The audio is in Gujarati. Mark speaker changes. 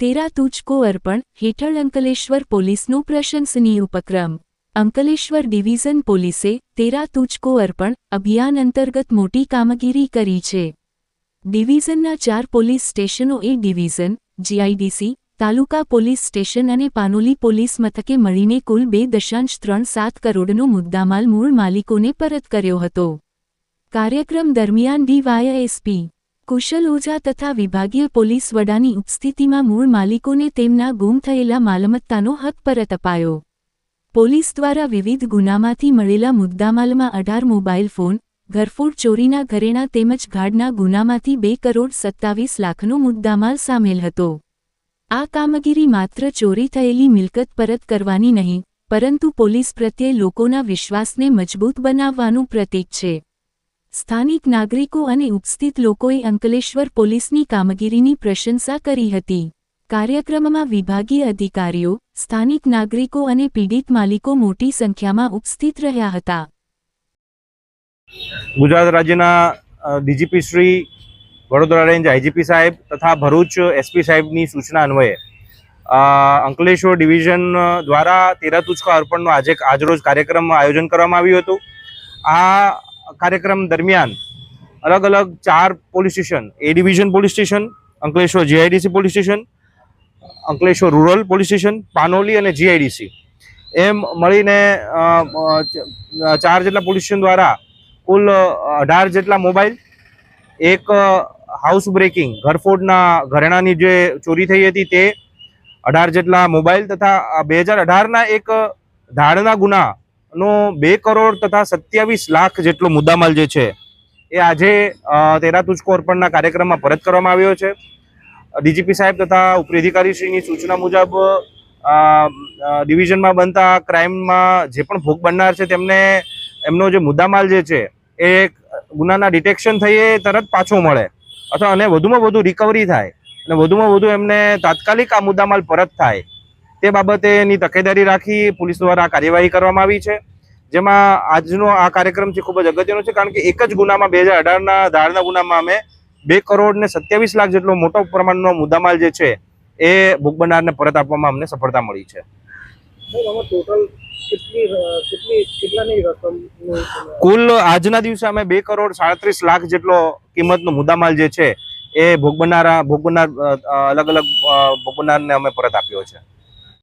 Speaker 1: તેરા તુચકો અર્પણ હેઠળ અંકલેશ્વર પોલીસનો પ્રશંસનીય ઉપક્રમ. અંકલેશ્વર ડિવિઝન પોલીસે તેરા તુચકો અર્પણ અભિયાન અંતર્ગત મોટી કામગીરી કરી છે. ડિવિઝનના ચાર પોલીસ સ્ટેશનો A division, GIDC, taluka police station અને પાનોલી પોલીસ મથકે મળીને કુલ બે દશાંશ ત્રણ સાત કરોડનો મુદ્દામાલ મૂળ માલિકોને પરત કર્યો હતો. કાર્યક્રમ દરમિયાન ડીવાય એસપી કુશલ ઓઝા તથા વિભાગીય પોલીસ વડાની ઉપસ્થિતિમાં મૂળ માલિકોને તેમના ગુમ થયેલા માલમત્તાનો હક પરત અપાયો. પોલીસ દ્વારા વિવિધ ગુનામાંથી મળેલા મુદ્દામાલમાં અઢાર મોબાઈલ ફોન, ઘરફોડ ચોરીના ઘરેણા તેમજ ગાઢના ગુનામાંથી બે કરોડ સત્તાવીસ લાખનો મુદ્દામાલ સામેલ હતો. આ કામગીરી માત્ર ચોરી થયેલી મિલકત પરત કરવાની નહીં, પરંતુ પોલીસ પ્રત્યે લોકોના વિશ્વાસને મજબૂત બનાવવાનું પ્રતીક છે. સ્થાનિક નાગરિકો અને ઉપસ્થિત લોકોએ અંકલેશ્વર પોલીસની કામગીરીની પ્રશંસા કરી હતી. કાર્યક્રમમાં વિભાગીય અધિકારીઓ, સ્થાનિક નાગરિકો અને પીડિત માલિકો મોટી સંખ્યામાં ઉપસ્થિત રહ્યા હતા.
Speaker 2: ગુજરાત રાજ્યના DGP Shri Vadodara range, IGP સાહેબ તથા ભરૂચ એસપી સાહેબની સૂચના અન્વયે અંકલેશ્વર ડિવિઝન દ્વારા તેરા અર્પણનો આજે, આજરોજ કાર્યક્રમ આયોજન કરવામાં આવ્યું હતું. આ કાર્યક્રમ દરમિયાન અલગ અલગ ચાર police station A division police station, Ankleshwar GIDC police station, Ankleshwar rural police station, Panoli અને જીઆઈડીસી એમ મળીને ચાર જેટલા પોલીસ સ્ટેશન દ્વારા કુલ અઢાર જેટલા મોબાઈલ, એક હાઉસ બ્રેકિંગ ઘરફોડના ઘરેણાની જે ચોરી થઈ હતી તે અઢાર જેટલા મોબાઈલ તથા બે હજાર અઢારના એક ધાડના ગુનાનો બે કરોડ તથા સત્યાવીસ લાખ જેટલો મુદ્દામાલ જે છે, એ આજે તેરા તુજકો અર્પણના કાર્યક્રમમાં પરત કરવામાં આવ્યો છે. ડીજીપી સાહેબ તથા ઉપરી અધિકારીશ્રીની સૂચના મુજબ ડિવિઝનમાં બનતા ક્રાઇમમાં જે પણ ભોગ બનનાર છે, તેમને, એમનો જે મુદ્દામાલ જે છે, એ ગુનાના ડિટેક્શન થઈએ તરત પાછો મળે. અથવા અને વધુમાં વધુ રિકવરી થાય. અને વધુમાં વધુ એમને તાત્કાલિક આ મુદ્દામાલ પરત થાય. તે બાબતેની તકેદારી રાખી પોલીસ દ્વારા કાર્યવાહી કરવામાં આવી છે. જેમાં આજનો આ કાર્યક્રમ છે ખૂબ જ અગત્યનો છે કારણ કે એક જ ગુનામાં બે હજાર અઢારના ધારના ગુનામાં અમે બે કરોડ ને સત્યાવીસ લાખ જેટલો મોટો પ્રમાણનો મુદ્દામાલ જે છે એ ભોગ બનનારને પરત આપવામાં અમને સફળતા મળી છે. કુલ આજના દિવસે અમે બે કરોડ સાડત્રીસ લાખ જેટલો કિંમતનો મુદ્દામાલ જે છે એ ભોગ બનનારા ભોગ બનનાર અ, અલગ અલગ ભોગ બનનારને અમે પરત આપ્યો છે.